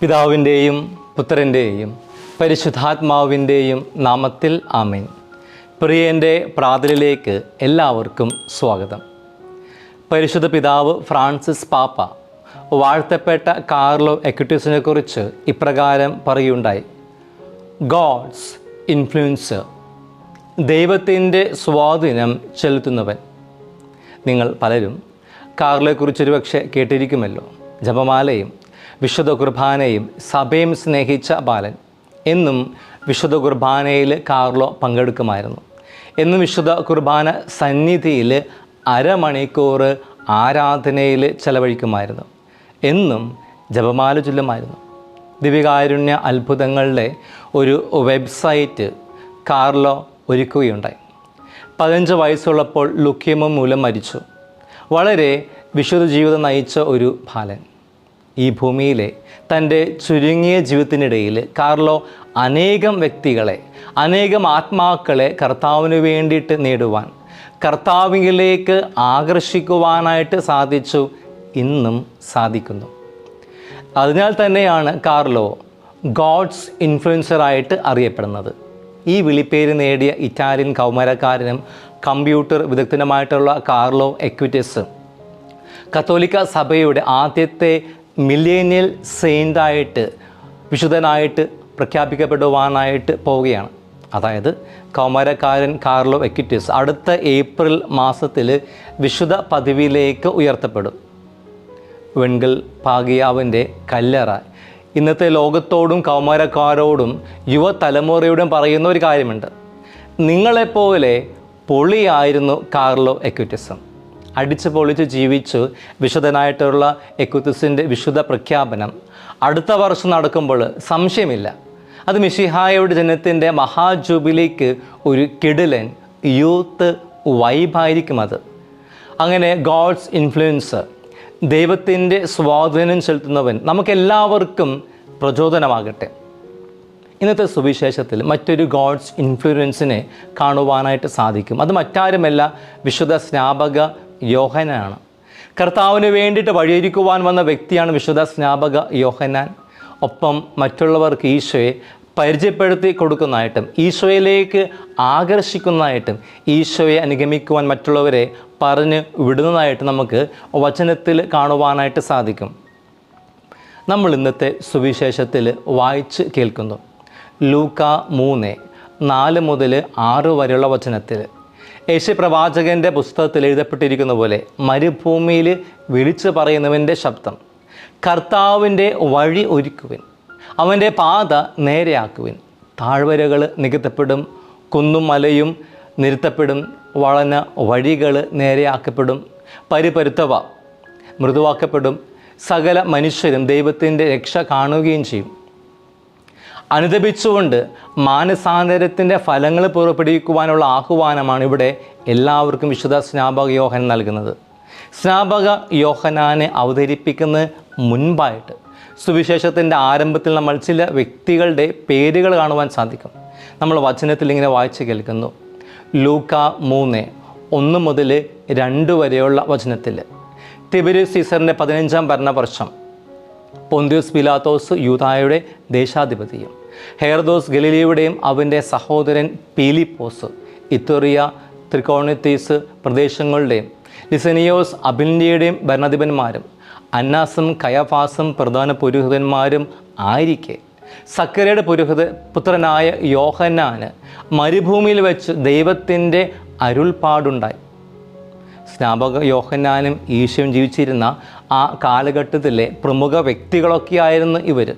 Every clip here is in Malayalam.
പിതാവിന്റെയും പുത്രന്റെയും പരിശുദ്ധാത്മാവിന്റെയും നാമത്തിൽ ആമേൻ. പ്രിയന്റെ പ്രാതലിലേക്ക് എല്ലാവർക്കും സ്വാഗതം. പരിശുദ്ധ പിതാവ് ഫ്രാൻസിസ് പാപ്പ വാഴ്ത്തപ്പെട്ട കാർലോ എക്യൂട്ടീവ്സിനെ കുറിച്ച് ഇപ്രകാരം പറയുണ്ടായി. ഗോഡ്സ് ഇൻഫ്ലുവൻസർ ദൈവത്തിന്റെ സ്വാധീനം ചെലുത്തുന്നവൻ. നിങ്ങൾ പലരും കാർലോയെക്കുറിച്ചൊരു പക്ഷേ കേട്ടിരിക്കുമല്ലോ. ജപമാലയും വിശുദ്ധ കുർബാനയും സഭയും സ്നേഹിച്ച ബാലൻ. എന്നും വിശുദ്ധ കുർബാനയിൽ കാർലോ പങ്കെടുക്കുമായിരുന്നു. എന്നും വിശുദ്ധ കുർബാന സന്നിധിയിൽ അരമണിക്കൂർ ആരാധനയിൽ ചെലവഴിക്കുമായിരുന്നു. എന്നും ജപമാല ചൊല്ലുമായിരുന്നു. ദിവ്യകാരുണ്യ അത്ഭുതങ്ങളുടെ ഒരു വെബ്സൈറ്റ് കാർലോ ഒരുക്കുകയുണ്ടായി. പതിനഞ്ച് വയസ്സുള്ളപ്പോൾ ലുക്യമ മൂലം മരിച്ചു. വളരെ വിശുദ്ധ ജീവിതം നയിച്ച ഒരു ബാലൻ. ഈ ഭൂമിയിലെ തന്റെ ചുരുങ്ങിയ ജീവിതത്തിനിടയിൽ കാർലോ അനേകം വ്യക്തികളെ അനേകം ആത്മാക്കളെ കർത്താവിന് വേണ്ടിയിട്ട് നേടുവാൻ കർത്താവിലേക്ക് ആകർഷിക്കുവാനായിട്ട് സാധിച്ചു ഇന്നും സാധിക്കുന്നു. അതിനാൽ തന്നെയാണ് കാർലോ ഗോഡ്സ് ഇൻഫ്ലുവൻസറായിട്ട് അറിയപ്പെടുന്നത്. ഈ വിളിപ്പേര് നേടിയ ഇറ്റാലിയൻ കൗമാരക്കാരനും കമ്പ്യൂട്ടർ വിദഗ്ധനുമായിട്ടുള്ള കാർലോ എക്വിറ്റസ് കത്തോലിക്ക സഭയുടെ ആദ്യത്തെ മില്ലേനിയൽ സെയിന്റായിട്ട് വിശുദ്ധനായിട്ട് പ്രഖ്യാപിക്കപ്പെടുവാനായിട്ട് പോവുകയാണ്. അതായത് കൗമാരക്കാരൻ കാർലോ എക്വിറ്റസ് അടുത്ത ഏപ്രിൽ മാസത്തിൽ വിശുദ്ധ പദവിയിലേക്ക് ഉയർത്തപ്പെടും. വെൺകൽ പാകിയാവിന്റെ കല്ലറ. ഇന്നത്തെ ലോകത്തോടും കൗമാരക്കാരോടും യുവതലമുറയോടും പറയുന്ന ഒരു കാര്യമുണ്ട്. നിങ്ങളെപ്പോലെ പൊളിയായിരുന്നു കാർലോ എക്വിറ്റിസം. അടിച്ച് പൊളിച്ച് ജീവിച്ചു വിശുദ്ധനായിട്ടുള്ള എക്കുത്തുസിന്റെ വിശുദ്ധ പ്രഖ്യാപനം. അടുത്ത വർഷം നടക്കുമ്പോൾ സംശയമില്ല. അത് മിഷിഹായുടെ ജനത്തിന്റെ മഹാജൂബിലിക്ക് ഒരു കിടിലൻ യൂത്ത് വൈബായിരിക്കും അത്. അങ്ങനെ ഗോഡ്സ് ഇൻഫ്ലുവൻസ് ദൈവത്തിന്റെ സ്വാധീനം ചെലുത്തുന്നവൻ നമുക്കെല്ലാവർക്കും പ്രചോദനമാകട്ടെ. ഇന്നത്തെ സുവിശേഷത്തിൽ മറ്റൊരു ഗോഡ്സ് ഇൻഫ്ലുവൻസിനെ കാണുവാനായിട്ട് സാധിക്കും. അത് മറ്റാരുമല്ല വിശുദ്ധ സ്നാപക യോഹനാണ് കർത്താവിന് വേണ്ടിയിട്ട് വഴിയൊരുക്കുവാൻ വന്ന വ്യക്തിയാണ് വിശുദ്ധ സ്നാപക യോഹനാൻ. ഒപ്പം മറ്റുള്ളവർക്ക് ഈശോയെ പരിചയപ്പെടുത്തി കൊടുക്കുന്നതായിട്ടും ഈശോയിലേക്ക് ആകർഷിക്കുന്നതായിട്ടും ഈശോയെ അനുഗമിക്കുവാൻ മറ്റുള്ളവരെ പറഞ്ഞ് വിടുന്നതായിട്ട് നമുക്ക് വചനത്തിൽ കാണുവാനായിട്ട് സാധിക്കും. നമ്മൾ ഇന്നത്തെ സുവിശേഷത്തിൽ വായിച്ച് കേൾക്കുന്നു. ലൂക്ക മൂന്ന് നാല് മുതൽ ആറ് വരെയുള്ള വചനത്തിൽ യേശു പ്രവാചകന്റെ പുസ്തകത്തിൽ എഴുതപ്പെട്ടിരിക്കുന്ന പോലെ മരുഭൂമിയിൽ വിളിച്ചു പറയുന്നവന്റെ ശബ്ദം കർത്താവിന്റെ വഴി ഒരുക്കുവിൻ അവന്റെ പാത നേരെയാക്കുവിൻ. താഴ്വരകൾ നികത്തപ്പെടും കുന്നും മലയും നിരുത്തപ്പെടും വളഞ്ഞ വഴികൾ നേരെയാക്കപ്പെടും പരിപരുത്തവ മൃദുവാക്കപ്പെടും. സകല മനുഷ്യരും ദൈവത്തിന്റെ രക്ഷ കാണുകയും ചെയ്യും. അനുദപിച്ചുകൊണ്ട് മാനസാന്തരത്തിന്റെ ഫലങ്ങൾ പുറപ്പെടുവിക്കുവാനുള്ള ആഹ്വാനമാണ് ഇവിടെ എല്ലാവർക്കും വിശുദ്ധ സ്നാപക യോഹൻ നൽകുന്നത്. സ്നാപക യോഹനാനെ അവതരിപ്പിക്കുന്ന മുൻപായിട്ട് സുവിശേഷത്തിന്റെ ആരംഭത്തിൽ നമ്മൾ ചില വ്യക്തികളുടെ പേരുകൾ കാണുവാൻ സാധിക്കും. നമ്മൾ വചനത്തിൽ ഇങ്ങനെ വായിച്ച് കേൾക്കുന്നു. ലൂക്ക മൂന്ന് ഒന്ന് മുതൽ രണ്ട് വരെയുള്ള വചനത്തിൽ തിബിരി സീസറിന്റെ പതിനഞ്ചാം ഭരണവർഷം പൊന്തിയോസ് പിലാത്തോസ് യൂതായുടെ ദേശാധിപതിയും ഹെയർദോസ് ഗലീലിയുടെയും അവന്റെ സഹോദരൻ പീലിപ്പോസ് ഇത്തോറിയ ത്രികോണിത്തീസ് പ്രദേശങ്ങളുടെയും ലിസനിയോസ് അബിൻഡിയുടെയും ഭരണാധിപന്മാരും അന്നാസും കയഫാസും പ്രധാന പുരോഹിതന്മാരും ആയിരിക്കെ. സക്കരയുടെ പുരോഹിത പുത്രനായ യോഹന്നാന് മരുഭൂമിയിൽ വെച്ച് ദൈവത്തിന്റെ അരുൾപാടുണ്ടായി സ്നാപക യോഹന്നാനും ഈശോയും ജീവിച്ചിരുന്ന ആ കാലഘട്ടത്തിലെ പ്രമുഖ വ്യക്തികളൊക്കെയായിരുന്നു ഇവർ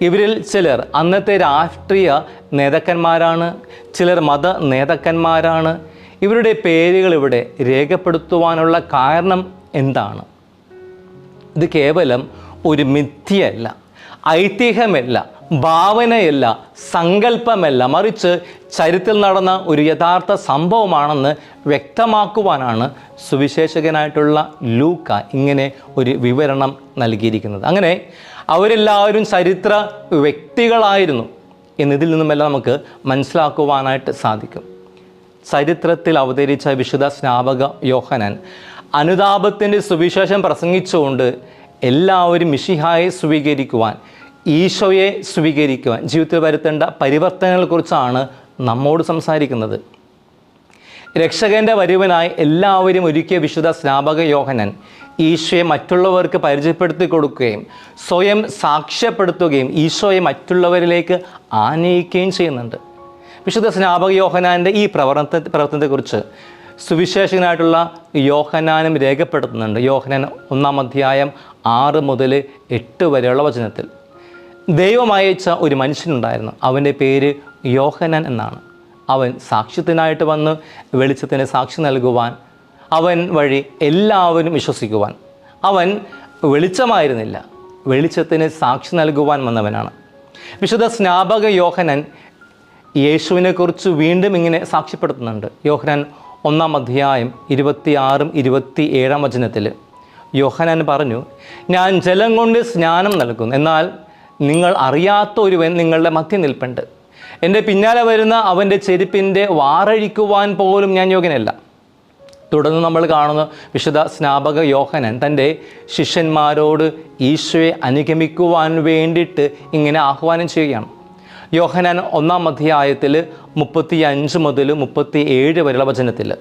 ഇവരിൽ ചിലർ അന്നത്തെ രാഷ്ട്രീയ നേതാക്കന്മാരാണ് ചിലർ മത നേതാക്കന്മാരാണ്. ഇവരുടെ പേരുകൾ ഇവിടെ രേഖപ്പെടുത്തുവാനുള്ള കാരണം എന്താണ്? ഇത് കേവലം ഒരു മിഥ്യയല്ല ഐതിഹ്യമല്ല ഭാവനയല്ല സങ്കല്പമല്ല. മറിച്ച് ചരിത്രത്തിൽ നടന്ന ഒരു യഥാർത്ഥ സംഭവമാണെന്ന് വ്യക്തമാക്കുവാനാണ് സുവിശേഷകനായിട്ടുള്ള ലൂക്ക ഇങ്ങനെ ഒരു വിവരണം നൽകിയിരിക്കുന്നത്. അങ്ങനെ അവരെല്ലാവരും ചരിത്ര വ്യക്തികളായിരുന്നു എന്നതിൽ നിന്നുമെല്ലാം നമുക്ക് മനസ്സിലാക്കുവാനായിട്ട് സാധിക്കും. ചരിത്രത്തിൽ അവതരിച്ച വിശുദ്ധ സ്നാപക യോഹനാൻ അനുതാപത്തിന്റെ സുവിശേഷം പ്രസംഗിച്ചുകൊണ്ട് എല്ലാവരും മിഷിഹായെ സ്വീകരിക്കുവാൻ ഈശോയെ സ്വീകരിക്കുവാൻ ജീവിതത്തിൽ വരുത്തേണ്ട പരിവർത്തനങ്ങളെക്കുറിച്ചാണ് നമ്മോട് സംസാരിക്കുന്നത്. രക്ഷകന്റെ വരുവനായി എല്ലാവരും ഒരുക്കിയ വിശുദ്ധ സ്നാപക യോഹനൻ ഈശോയെ മറ്റുള്ളവർക്ക് പരിചയപ്പെടുത്തി കൊടുക്കുകയും സ്വയം സാക്ഷ്യപ്പെടുത്തുകയും ഈശോയെ മറ്റുള്ളവരിലേക്ക് ആനയിക്കുകയും ചെയ്യുന്നുണ്ട്. വിശുദ്ധ സ്നാപക യോഹനാന്റെ ഈ പ്രവർത്തന പ്രവർത്തനത്തെക്കുറിച്ച് സുവിശേഷകനായിട്ടുള്ള യോഹനാനും രേഖപ്പെടുത്തുന്നുണ്ട്. യോഹനാൻ ഒന്നാം അധ്യായം ആറ് മുതൽ എട്ട് വരെയുള്ള വചനത്തിൽ. ദൈവം അയച്ച ഒരു മനുഷ്യനുണ്ടായിരുന്നു. അവന്റെ പേര് യോഹനാൻ എന്നാണ്. അവൻ സാക്ഷ്യത്തിനായിട്ട് വന്ന് വെളിച്ചത്തിന് സാക്ഷി നൽകുവാൻ അവൻ വഴി എല്ലാവരും വിശ്വസിക്കുവാൻ. അവൻ വെളിച്ചമായിരുന്നില്ല. വെളിച്ചത്തിന് സാക്ഷി നൽകുവാൻ വന്നവനാണ്. വിശുദ്ധ സ്നാപക യോഹനൻ യേശുവിനെക്കുറിച്ച് വീണ്ടും ഇങ്ങനെ സാക്ഷ്യപ്പെടുത്തുന്നുണ്ട്. യോഹനൻ ഒന്നാം അധ്യായം ഇരുപത്തിയാറും ഇരുപത്തി ഏഴാം വചനത്തിൽ യോഹനാൻ പറഞ്ഞു ഞാൻ ജലം കൊണ്ട് സ്നാനം നൽകുന്നു. എന്നാൽ നിങ്ങൾ അറിയാത്ത ഒരുവൻ നിങ്ങളുടെ മധ്യ നിൽപ്പുണ്ട്. എന്റെ പിന്നാലെ വരുന്ന അവന്റെ ചെരുപ്പിന്റെ വാറഴിക്കുവാൻ പോലും ഞാൻ യോഗ്യനല്ല. തുടർന്ന് നമ്മൾ കാണുന്ന വിശുദ്ധ സ്നാപക യോഹനൻ തന്റെ ശിഷ്യന്മാരോട് ഈശോയെ അനുഗമിക്കുവാൻ വേണ്ടിയിട്ട് ഇങ്ങനെ ആഹ്വാനം ചെയ്യുകയാണ്. യോഹനാൻ ഒന്നാം അധ്യായത്തിൽ മുപ്പത്തി അഞ്ച് മുതൽ മുപ്പത്തി ഏഴ് വരെയുള്ള വചനത്തിൽ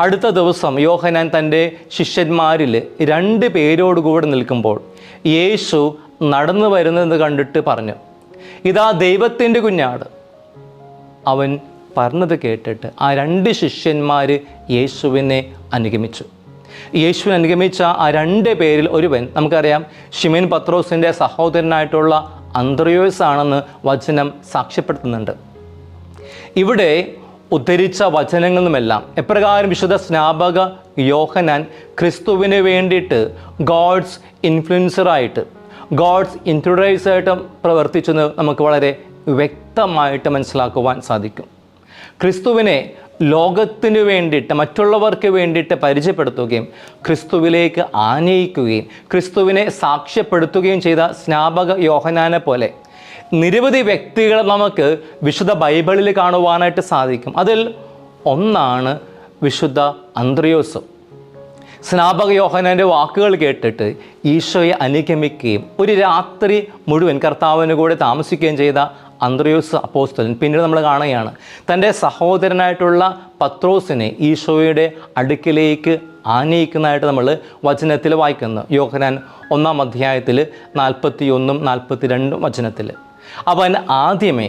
അടുത്ത ദിവസം യോഹനാൻ തന്റെ ശിഷ്യന്മാരിൽ രണ്ട് പേരോട് പേരോടുകൂടെ നിൽക്കുമ്പോൾ യേശു നടന്നു വരുന്നത് കണ്ടിട്ട് പറഞ്ഞു ഇതാ ദൈവത്തിന്റെ കുഞ്ഞാട്. അവൻ പറഞ്ഞത് കേട്ടിട്ട് ആ രണ്ട് ശിഷ്യന്മാർ യേശുവിനെ അനുഗമിച്ചു. യേശുവിനെ അനുഗമിച്ച ആ രണ്ട് പേരിൽ ഒരുവൻ നമുക്കറിയാം ഷിമിൻ പത്രോസിന്റെ സഹോദരനായിട്ടുള്ള അന്ത്രയോസ് ആണെന്ന് വചനം സാക്ഷ്യപ്പെടുത്തുന്നുണ്ട്. ഇവിടെ ഉദ്ധരിച്ച വചനങ്ങളുമെല്ലാം എപ്രകാരം വിശുദ്ധ സ്നാപക യോഹനാൻ ക്രിസ്തുവിന് വേണ്ടിയിട്ട് ഗോഡ്സ് ഇൻഫ്ലുവൻസറായിട്ട് ഗോഡ്സ് ഇൻട്രൊഡ്യൂസറായിട്ട് പ്രവർത്തിച്ചെന്ന് നമുക്ക് വളരെ വ്യക്തമായിട്ട് മനസ്സിലാക്കുവാൻ സാധിക്കും. ക്രിസ്തുവിനെ ലോകത്തിനു വേണ്ടിയിട്ട് മറ്റുള്ളവർക്ക് വേണ്ടിയിട്ട് പരിചയപ്പെടുത്തുകയും ക്രിസ്തുവിലേക്ക് ആനയിക്കുകയും ക്രിസ്തുവിനെ സാക്ഷ്യപ്പെടുത്തുകയും ചെയ്ത സ്നാപക യോഹനാനെ പോലെ നിരവധി വ്യക്തികളെ നമുക്ക് വിശുദ്ധ ബൈബിളിൽ കാണുവാനായിട്ട് സാധിക്കും. അതിൽ ഒന്നാണ് വിശുദ്ധ അന്ത്രയോസ്. സ്നാപക യോഹനാന്റെ വാക്കുകൾ കേട്ടിട്ട് ഈശോയെ അനുഗമിക്കുകയും ഒരു രാത്രി മുഴുവൻ കർത്താവിന് കൂടെ താമസിക്കുകയും ചെയ്ത അന്ത്രയോസ് അപ്പോസ്തലൻ പിന്നീട് നമ്മൾ കാണുകയാണ്. തന്റെ സഹോദരനായിട്ടുള്ള പത്രോസിനെ ഈശോയുടെ അടുക്കിലേക്ക് ആനയിക്കുന്നതായിട്ട് നമ്മൾ വചനത്തിൽ വായിക്കുന്നു. യോഹനാൻ ഒന്നാം അധ്യായത്തിൽ നാൽപ്പത്തി ഒന്നും നാൽപ്പത്തി രണ്ടും വചനത്തിൽ. അവൻ ആദ്യമേ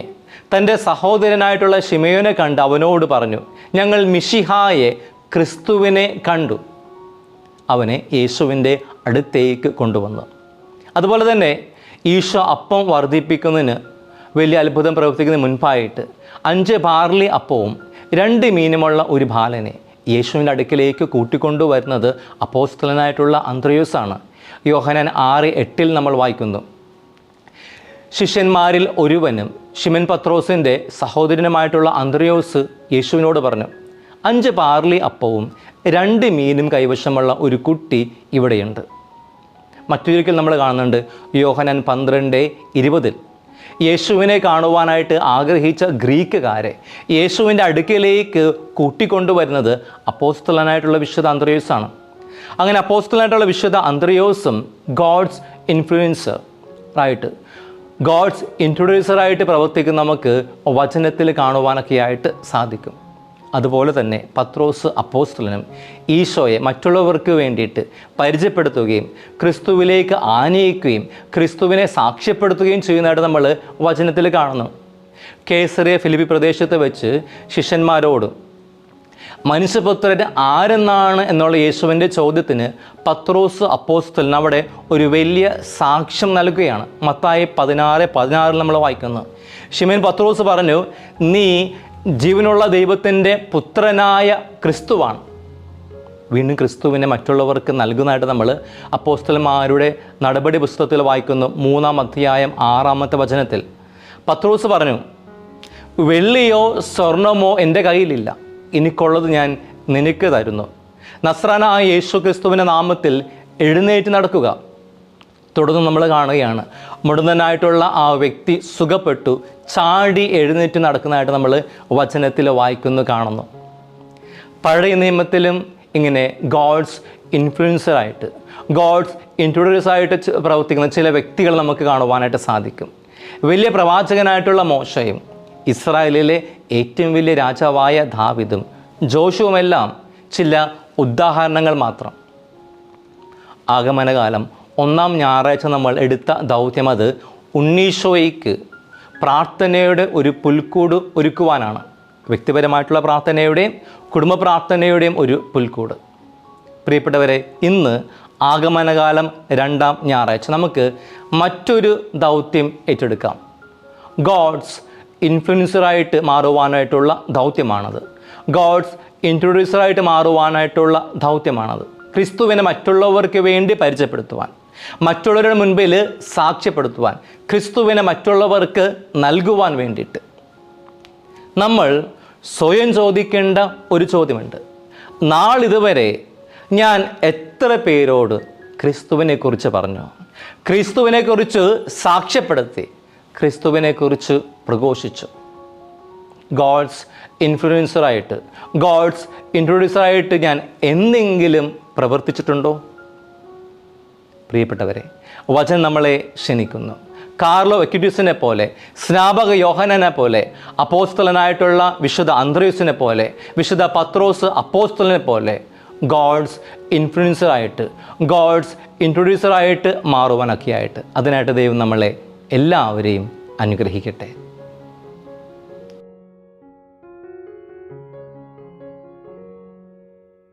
തന്റെ സഹോദരനായിട്ടുള്ള ഷിമയോനെ കണ്ട് അവനോട് പറഞ്ഞു ഞങ്ങൾ മിഷിഹായെ ക്രിസ്തുവിനെ കണ്ടു. അവനെ യേശുവിന്റെ അടുത്തേക്ക് കൊണ്ടുവന്നു. അതുപോലെ തന്നെ ഈശോ അപ്പം വർദ്ധിപ്പിക്കുന്നതിന് വലിയ അത്ഭുതം പ്രവർത്തിക്കുന്ന മുൻപായിട്ട് അഞ്ച് ബാർലി അപ്പവും രണ്ട് മീനുമുള്ള ഒരു ബാലനെ യേശുവിന്റെ അടുക്കിലേക്ക് കൂട്ടിക്കൊണ്ടുവരുന്നത് അപ്പോസ്തലനായിട്ടുള്ള അന്ത്രയോസാണ്. യോഹനാൻ ആറ് എട്ടിൽ നമ്മൾ വായിക്കുന്നു. ശിഷ്യന്മാരിൽ ഒരുവനും ഷിമൻ പത്രോസിന്റെ സഹോദരനുമായിട്ടുള്ള അന്ത്രയോസ് യേശുവിനോട് പറഞ്ഞു അഞ്ച് പാർലി അപ്പവും രണ്ട് മീനും കൈവശമുള്ള ഒരു കുട്ടി ഇവിടെയുണ്ട്. മറ്റൊരിക്കൽ നമ്മൾ കാണുന്നുണ്ട് യോഹനൻ പന്ത്രണ്ട് ഇരുപതിൽ. യേശുവിനെ കാണുവാനായിട്ട് ആഗ്രഹിച്ച ഗ്രീക്കുകാരെ യേശുവിന്റെ അടുക്കലേക്ക് കൂട്ടിക്കൊണ്ടുവരുന്നത് അപ്പോസ്തലനായിട്ടുള്ള വിശുദ്ധ അന്ത്രയോസാണ്. അങ്ങനെ അപ്പോസ്തലനായിട്ടുള്ള വിശുദ്ധ അന്ത്രയോസും ഗോഡ്സ് ഇൻഫ്ലുവൻസർ ആയിട്ട് ഗോഡ്സ് ഇൻട്രൊഡ്യൂസറായിട്ട് പ്രവർത്തിക്കുന്ന നമുക്ക് വചനത്തിൽ കാണുവാനൊക്കെയായിട്ട് സാധിക്കും. അതുപോലെ തന്നെ പത്രോസ് അപ്പോസ്റ്റലിനും ഈശോയെ മറ്റുള്ളവർക്ക് വേണ്ടിയിട്ട് പരിചയപ്പെടുത്തുകയും ക്രിസ്തുവിലേക്ക് ആനയിക്കുകയും ക്രിസ്തുവിനെ സാക്ഷ്യപ്പെടുത്തുകയും ചെയ്യുന്നതായിട്ട് നമ്മൾ വചനത്തിൽ കാണുന്നു. കേസറിയ ഫിലിപ്പി പ്രദേശത്ത് വെച്ച് ശിഷ്യന്മാരോടും മനുഷ്യപുത്രൻ ആരെന്നാണ് എന്നുള്ള യേശുവിന്റെ ചോദ്യത്തിന് പത്രോസ് അപ്പോസ്തലൻ അവിടെ ഒരു വലിയ സാക്ഷ്യം നൽകുകയാണ്. മത്തായി പതിനാറ് പതിനാറിൽ നമ്മൾ വായിക്കുന്നു. ഷിമേൻ പത്രോസ് പറഞ്ഞു നീ ജീവനുള്ള ദൈവത്തിന്റെ പുത്രനായ ക്രിസ്തുവാണ്. വീണ്ടും ക്രിസ്തുവിനെ മറ്റുള്ളവർക്ക് നൽകുന്നതായിട്ട് നമ്മൾ അപ്പോസ്തലന്മാരുടെ നടപടി പുസ്തകത്തിൽ വായിക്കുന്നു മൂന്നാം അധ്യായം ആറാമത്തെ വചനത്തിൽ. പത്രോസ് പറഞ്ഞു വെള്ളിയോ സ്വർണമോ എന്റെ കയ്യിലില്ല. എനിക്കുള്ളത് ഞാൻ നിനക്ക് തരുന്നു. നസ്രാനായ യേശു ക്രിസ്തുവിന്റെ നാമത്തിൽ എഴുന്നേറ്റ് നടക്കുക. തുടർന്ന് നമ്മൾ കാണുകയാണ്. മുടന്തനായിട്ടുള്ള ആ വ്യക്തി സുഖപ്പെട്ടു. ചാടി എഴുന്നേറ്റ് നടക്കുന്നതായിട്ട് നമ്മൾ വചനത്തിൽ വായിക്കുന്നു കാണുന്നു. പഴയ നിയമത്തിലും ഇങ്ങനെ ഗോഡ്സ് ഇൻഫ്ലുവൻസറായിട്ട് ഗോഡ്സ് ഇൻട്രൊഡ്യൂസായിട്ട് പ്രവർത്തിക്കുന്ന ചില വ്യക്തികൾ നമുക്ക് കാണുവാനായിട്ട് സാധിക്കും. വലിയ പ്രവാചകനായിട്ടുള്ള മോശയും ഇസ്രായേലിലെ ഏറ്റവും വലിയ രാജാവായ ദാവിദും ജോഷുവുമെല്ലാം ചില ഉദാഹരണങ്ങൾ മാത്രം. ആഗമനകാലം ഒന്നാം ഞായറാഴ്ച നമ്മൾ എടുത്ത ദൗത്യം അത് ഉണ്ണീശോയ്ക്ക് പ്രാർത്ഥനയുടെ ഒരു പുൽക്കൂട് ഒരുക്കുവാനാണ്. വ്യക്തിപരമായിട്ടുള്ള പ്രാർത്ഥനയുടെയും കുടുംബ പ്രാർത്ഥനയുടെയും ഒരു പുൽക്കൂട്. പ്രിയപ്പെട്ടവരെ ഇന്ന് ആഗമനകാലം രണ്ടാം ഞായറാഴ്ച. നമുക്ക് മറ്റൊരു ദൗത്യം ഏറ്റെടുക്കാം. ഗോഡ്സ് ഇൻഫ്ലുവൻസറായിട്ട് മാറുവാനായിട്ടുള്ള ദൗത്യമാണത്. ഗോഡ്സ് ഇൻട്രൊഡ്യൂസറായിട്ട് മാറുവാനായിട്ടുള്ള ദൗത്യമാണത്. ക്രിസ്തുവിനെ മറ്റുള്ളവർക്ക് വേണ്ടി പരിചയപ്പെടുത്തുവാൻ. മറ്റുള്ളവരുടെ മുൻപിൽ സാക്ഷ്യപ്പെടുത്തുവാൻ ക്രിസ്തുവിനെ മറ്റുള്ളവർക്ക് നൽകുവാൻ വേണ്ടിയിട്ട്. നമ്മൾ സ്വയം ചോദിക്കേണ്ട ഒരു ചോദ്യമുണ്ട്. നാളിതുവരെ ഞാൻ എത്ര പേരോട് ക്രിസ്തുവിനെക്കുറിച്ച് പറഞ്ഞു? ക്രിസ്തുവിനെക്കുറിച്ച് സാക്ഷ്യപ്പെടുത്തി ക്രിസ്തുവിനെക്കുറിച്ച് പ്രഘോഷിച്ചു. ഗോഡ്സ് ഇൻഫ്ലുവൻസറായിട്ട് ഗോഡ്സ് ഇൻട്രൊഡ്യൂസറായിട്ട് ഞാൻ എന്തെങ്കിലും പ്രവർത്തിച്ചിട്ടുണ്ടോ? പ്രിയപ്പെട്ടവരെ വചനം നമ്മളെ ക്ഷണിക്കുന്നു. കാർലോ എക്യുഡ്യൂസിനെ പോലെ സ്നാപക യോഹനനെ പോലെ അപ്പോസ്തലനായിട്ടുള്ള വിശുദ്ധ അന്ത്രയൂസിനെ പോലെ വിശുദ്ധ പത്രോസ് അപ്പോസ്തലനെ പോലെ ഗോഡ്സ് ഇൻഫ്ലുവൻസറായിട്ട് ഗോഡ്സ് ഇൻട്രൊഡ്യൂസറായിട്ട് മാറുവാനൊക്കെയായിട്ട് അതിനായിട്ട് ദൈവം നമ്മളെ എല്ലാവരെയും അനുഗ്രഹിക്കട്ടെ.